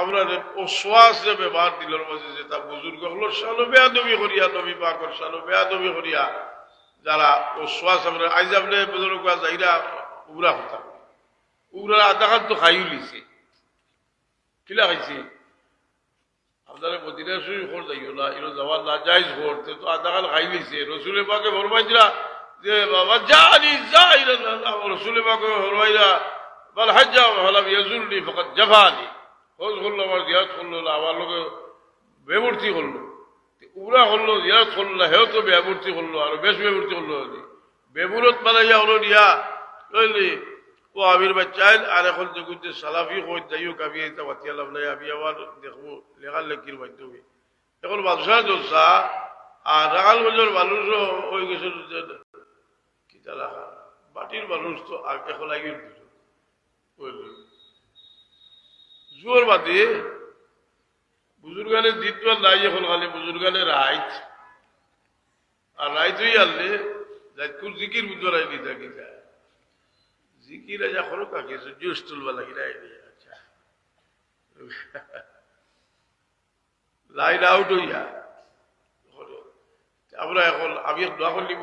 আমরা ওশ্বাস যে ব্যবহার দিলের মাঝে যে তা বুজুর্গ হলো সালো বেয়াদবি করিয়া, নবী পাকর সালো বেয়াদবি করিয়া যারা ওশ্বাস আমরা আইজ আপনি বুজুর্গ যাইরা উবরা হতা। উবরা আধা খান তো খাইও লিছে কিলা খাইছে? আপনারা মদিনা শরীফ খোর যাইও না এগুলো যাওয়ার না যাইজ করতে তো আধা খান খাই লিছে রসুলের পাকে ফরমাইছিলা যে, বাবা, জানি যাই রসুলের পাকে ফরমাইলা, বল হাজ্জা হলাম ইয়াজুলনি ফকত জাফানি। হজ করল আমার জিয়াদ করল না আমার লোকে বেমূর্তি করল উবরা করল জিয়াদ করল না হেও তো বেমূর্তি করল আর বেশ বেমূর্তি করল বেমুরত বানাইয়া হলো নিয়া বুঝলি? ও আমির বাচ্চাইল আর এখন যে গুজে সালাফি কই যাইও কাবি এটা বাতিয়া লাভ নাই আমি আবার দেখব, লেখার লেখির মাধ্যমে। এখন বাদশাহ জলসা, আর রাখাল গঞ্জের মানুষও ওই গেছিল যে, কি তারা বাটির মানুষ তো আর এখন আগের বুঝলি? জোর বাদে বুজুর্গানের দ্বিতীয় নাই এখন খালি বুজুর্গানের রাইত। আর রাইত হয়ে আনলে যাইকুর জিকির বুঝো রাইলি থাকি জিকির আজা খরো কাকে জুস তুলবা লাগি রাইলি আচ্ছা। লাইন আউট হইয়া আমরা এখন, আমি দোয়া করে নিব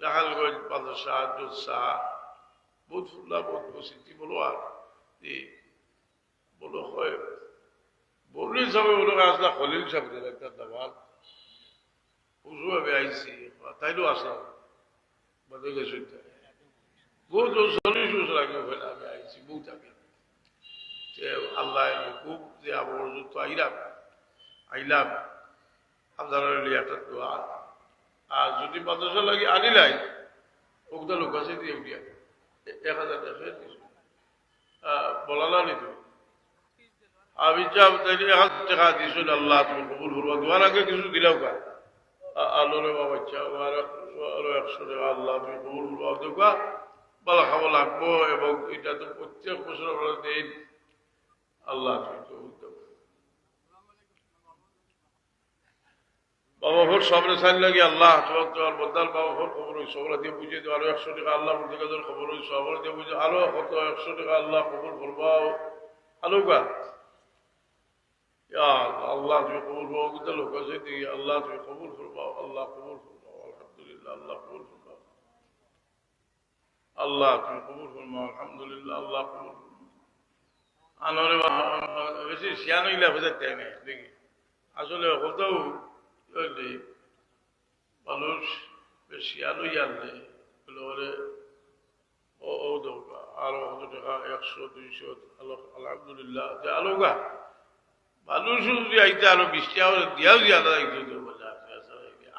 রাখালগঞ্জ মাদ্রাসা জোসা বহুত ফুল্লা বহুত বসিতি বলো আর বলো, হয়। বললি সবাই বলো, আসলা খলিল সাহেব দিল একটা দাবাত উজুভাবে আইসি তাইলেও আসলাম। বাদে বহুত চল্লিশ বছর যে আল্লাহ খুব যে আমার তো আইলাম আইলাম। যদি মাদ্রাসা লাগে আনিলাই ওগুলো লোক আছে দিয়ে এক হাজার টাকা দিয়েছি বলা না নি তুমি আমি হাজার টাকা দিয়েছিল আল্লাহ তুমি কবুল করব। তোমার আগে কিছু দিলাও কা আলো রে বাবা আমার আরও একশো টাকা আল্লাহ তুমি কবুল করব দেখবা ভালো খাব লাগবো এবং এটা তো প্রত্যেক বছর আমরা দিন আল্লাহ তুমি কবুল দেবো বাবা ভোর সবরে সাইন লাগে, আল্লাহ তোমার তোমার বদাল বাবা ভোর খবর হয়েছে সবরা দিয়ে বুঝিয়ে দিও। আরও একশো টাকা আল্লাহ মধ্যে খবর হয়েছে সবরা দিয়ে বুঝে আরও কত একশো টাকা আল্লাহ কবুল করবাও আলো কা আল্লাহ তুমি কবুল করব কিন্তু লোক আছে আল্লাহ তুমি কবুল করবাও আল্লাহ কবুল করবাও আলহামদুলিল্লাহ আল্লাহ কবুল করবাও আল্লাহ তুমি কবুল করবাও আলহামদুলিল্লাহ আল্লাহ কবুল করবাও আনরে বেশি শিয়ানো ইলা বোঝার টাইম নেই দেখি আসলে কোথাও বুঝলি মানুষ বেশি আলোই আনলে বলে ও ও দৌকা আরও কত টাকা একশো দুইশো আলো আলহামদুলিল্লাহ যে আলো গা আরও টাকা দিয়াও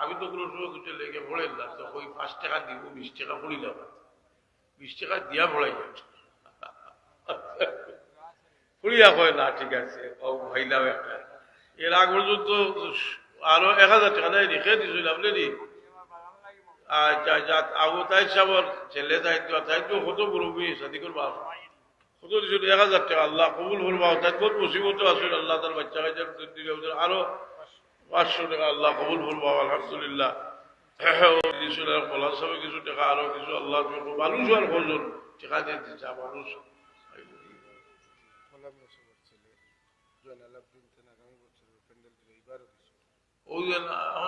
আমি তো কোনো না, তো ওই পাঁচ টাকা দিব, বিশ টাকা বিশ টাকা দিয়া না, ঠিক আছে একটা। এর আগ পর্যন্ত আরও এক হাজার টাকা দেয় রেখে দিছিল আপনি নি আবু তাই সাবর ছেলে দায়িত্ব দায়িত্ব কত মুরব্বী সাদিকুর বাপ এক হাজার টাকা আল্লাহ কবুল করবা তাই কত মুসিবত আসলে আল্লাহ তার বাচ্চা কাছে আরও পাঁচশো টাকা আল্লাহ কবুল করবা, আলহামদুলিল্লাহ। দিছিল বলা কিছু টাকা, আরও কিছু আল্লাহ মানুষ আর কজন টাকা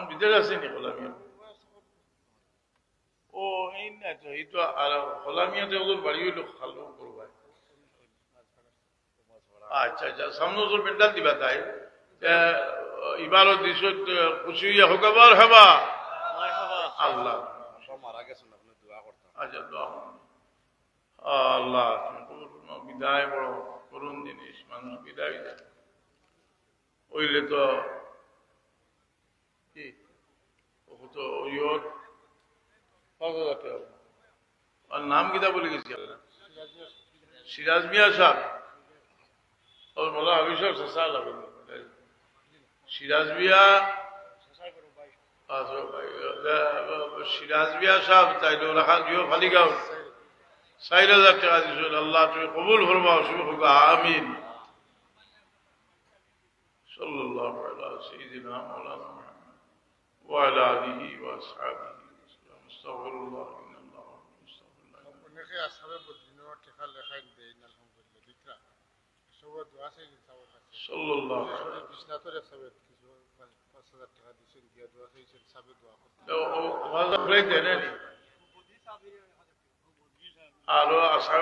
ভিতরে আছে নি হলামিয়া ও, এই না তো, এই তো, আর বাড়ি হইল খালো করবাই আচ্ছা আচ্ছা সামনে পেন্ডাল দিবা তাই? ইবারত দিছ খুশি হইয়া হোক আবার হবা। আল্লাহ। আচ্ছা দোয়া আল্লাহ বিদায় বড় করুন জিনিস মানুষ বিদায় দেয় ওইলে তো তো ইয়র আর নাম কিতা বলে গেছি? সিরাজ মিয়া সাহেব اور مولا ہمیشہ سسا لگا شیراز بیا شیراز بیا صاحب تایلو رحان دیو خلی گاو سائل از اقتقادی سول اللہ توی قبول فرماو شوخ گا آمین صلی اللہ علیہ سیدنا مولانا محمد وعلى آله وأصحابه وسلم استغفر الله إن الله استغفر الله আরও আশা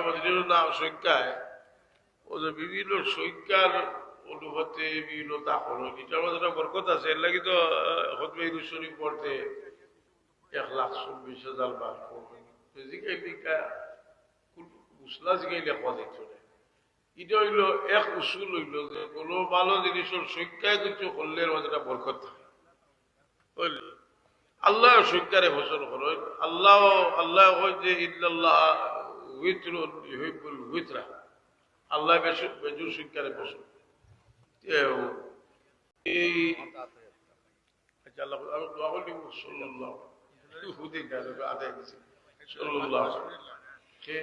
নাম সংখ্যায় ও যে বিভিন্ন সংখ্যার অনুভূতি বিভিন্ন দাখল এটার মধ্যে একটা বরকত আছে এর লাগি তো হতবে শরীফ পড়তে এক লাখ চব্বিশ হাজার বার পড়বেন জিগাই লিখা উসলা জিগাই লেখা দিত না এটা হইল এক উসুল হইল যে কোনো ভালো জিনিসের সংখ্যায় কিছু করলে একটা বরকত থাকে আল্লাহ সংখ্যারে ঘোষণ করেন আল্লাহ আল্লাহ কয় যে ইল্লাল্লাহ উইত্রুন ইউহিব্বুল উইত্রা। আল্লাহ বেশি বেজুর সংখ্যারে এও, এই আচ্ছা আল্লাহ আমি দোয়া করি গালে আদায় গেছি সাল্লাল্লাহু কে?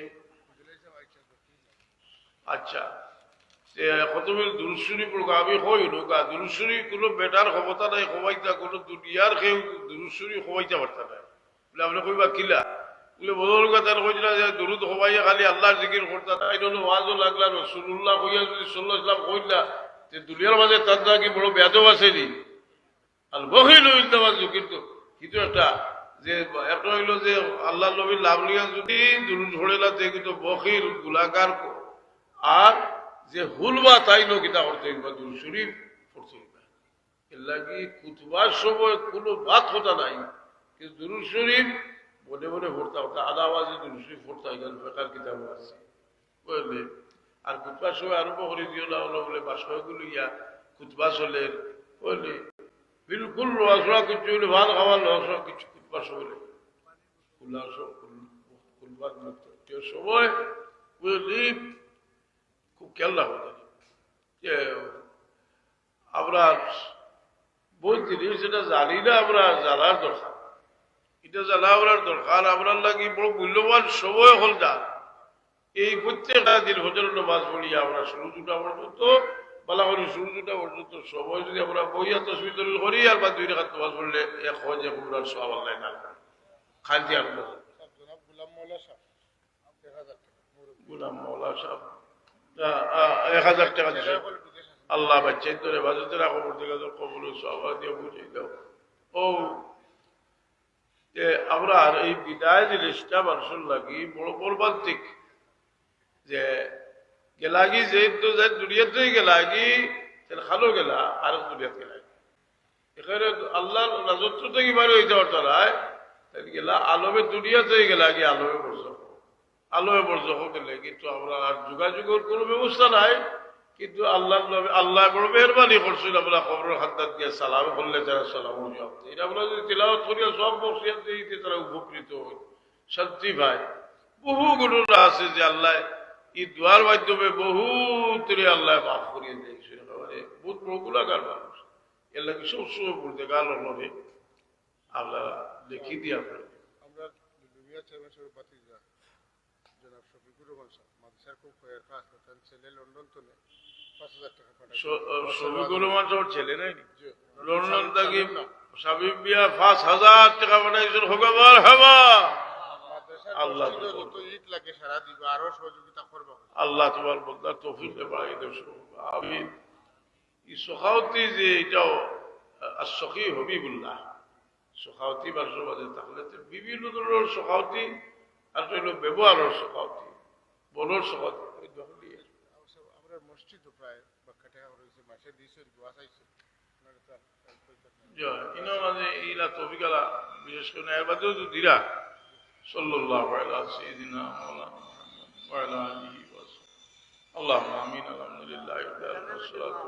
আচ্ছা। তে খতমের দুরুসুরি আমি কই নৌকা দুরুসুরি কোনো বেটার ক্ষমতা নাই সবাইতা কোনো দুনিয়ার কেউ দুরুসুরি সবাইতে পারতা নাই। বলে আপনি কইবা, কিলা? বলে বদল কথা যে দুরুদ সবাইয়া খালি আল্লাহর জিকির করতা তাই জন্য ওয়াজও লাগলা রসুল্লাহ কইয়া যদি সাল্লাহ ইসলাম কইলা যে দুনিয়ার মাঝে তার কি বড় বেদব আছে নি? আর বহিল কিন্তু কিন্তু একটা যে, একটা হইল যে আল্লাহ নবীর লাভ লিয়া যদি দুরুদ ধরে না কিন্তু বহিল গুলাকার আর যে হুলবা তাই এটা করতে হইবা দুরুদ শরীফ পড়তে সময় কোনো বাত হতা নাই। কিন্তু দুরুদ শরীফ মনে মনে পড়তা হতা আদা আওয়াজে দুরুদ শরীফ পড়তা এখানে বেকার কিতাব আছে। বুঝলে? আর কুতবার সময় আরম্ভ করে দিও না হলো বলে বাসগুলো ইয়া কুতবা চলের বুঝলি? বিলকুল রসরা কিছু হলে ভাত খাওয়ার রসরা কিছু সময় কুল্লা কুলবার সময় বুঝলি? খুব খেয়াল রাখো যে আমরা বহুত জিনিস যেটা জানি না আমরা জানার দরকার। এটা জানা আমরা দরকার আমরা লাগি বড় মূল্যবান সময় হল যা। এই প্রত্যেকটা দিন হজর নামাজ পড়ি আমরা শুরু দুটা পর্যন্ত বলা করি শুরু দুটা পর্যন্ত সময় যদি আমরা বইয়া তসবি তসবি করি আর বা দুই টাকা নামাজ পড়লে এক হজে কুমরার সব আল্লাহ না খালতি জনাব গুলাম মৌলা সাহ এক হাজার টাকা। মুরব্বী। গুলাম মৌলা সাহেব। এক হাজার টাকা দিছে। আল্লাহ বাচ্চাই তোর হেফাজতে রাখো পড়তে গেলে কবল সব দিয়ে বুঝে দাও। ও, যে আমরা এই বিদায় জিনিসটা মানুষের লাগি, বড় বরবান্তিক যে গেলাগি যে তো যে দুনিয়াতে গেলাগি খালো গেলা, আর দুনিয়াতে গেলাগি এখানে আল্লাহর রাজত্ব থেকে বাড়ি হইতে পারত না। তাহলে গেলা আলমে দুনিয়াতে গেলাগি আলমে বর্জক আলমে বর্জক গেলে কিন্তু আমরা আর যোগাযোগের কোনো ব্যবস্থা নাই। কিন্তু আল্লাহ আল্লাহ বড় মেহরবানি করছিল আমরা খবর হাত দিয়ে সালাম করলে তারা সালাম। এটা আমরা যদি তিলাওয়াত করিয়া সব বসিয়া দিতে তারা উপকৃত হই শান্তি ভাই বহু ঘটনা আছে যে আল্লাহ এই দোয়ার মাধ্যমে বহু তরে আল্লাহ মাফ করিয়ে দিয়েছে মানে বহুত বড় গুলাগার মানুষ। এর লাগে সবসময় বলতে গাল নবে আপনারা লিখি দিয়ে আপনারা আমরা জনাব শফিকুর রহমান সাহেব মাদ্রাসার খুব কাজ করতেন ছেলে লন্ডন পাঁচ হাজার টাকা পাঠাই সবিগুলো মানুষ ছেলে নাই। লন্ডন থেকে সাবিব মিয়া পাঁচ হাজার টাকা পাঠাইছেন হকাবার হেবা। আল্লাহ যত ইট লাগে সারা দিব আরও সহযোগিতা করব। আল্লাহ তোমার বন্দার তৌফিক বাড়াই দেব আমি এই সখাওতি যে এটাও আর সখী হবিবুল্লাহ। সখাওতি মানুষের মাঝে থাকলে তো বিভিন্ন ধরনের সখাওতি আর হইল ব্যবহারের সখাওতি বনের সখাওতি ওই ধরনের আমরা মসজিদ প্রায় বাক্কা টাকা রয়েছে মাসে দিয়েছে দোয়া চাইছে আপনারা তো আর- আর কইতেন না। জয় ইনো মানে ইলা তৌফিক আলা বিশেষ করে এর বাদেও তো দিরা সাল্লাল্লাহু আলা সাইয়্যিদিনা মাওলানা মুহাম্মদ ওয়া আলা আলিহি ওয়া সাহবিহি اللهم امين الحمد لله رب العالمين والصلاه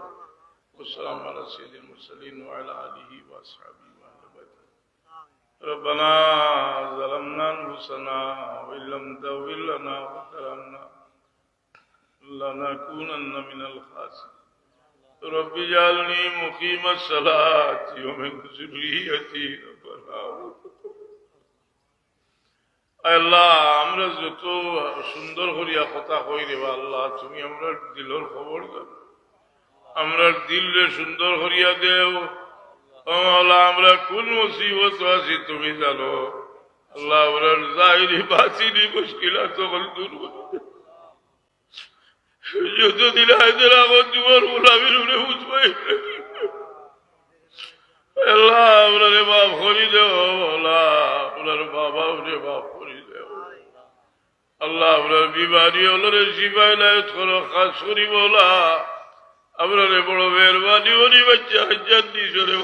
والسلام على سيد المرسلين وعلى اله واصحابه واهل بيته ربنا ظلمنا انفسنا وان لم تغفر لنا وترحمنا لنكونن من الخاسرين رب اجعلني مقيم الصلاة ومن ذريتي ربنا আল্লাহ আমরা যত সুন্দর করিয়া কথা কই রে আল্লাহ তুমি আমরা দিলর খবর দাও আমরা দিলে সুন্দর করিয়া দেও ও আল্লাহ আমরা কোন মুসিবত আছি তুমি জানো? আল্লাহ আমরা জাহিরি বাঁচিনি, মুশকিলা তখন দূর যতদিন হায়দের আমার তোমার মাফ করি দেও আপনার বাবা মাফ করি দেও। আল্লাহ আপনার বিমারি হলরে খাস করি বলা আপনারে বড় মেহরবানি করি, বাচ্চা, হাজার দিস রে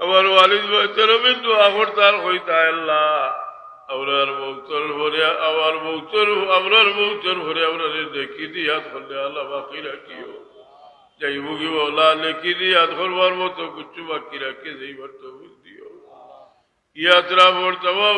আমার ওয়ালিদ বাচ্চার দোয়া করতার হইতা আল্লাহ। আপনার মৌতর ভরে, আমার মৌতর আপনার মৌতর ভরে আপনার দেখি দিয়া ধরলে আল্লাহ বাকি রাখিও। যাই মুগি বলা লেখি দিয়া ধরবার মতো কুচু বাকি রাখি যাইবার তো দিও ইয়াত্রা বর্তমান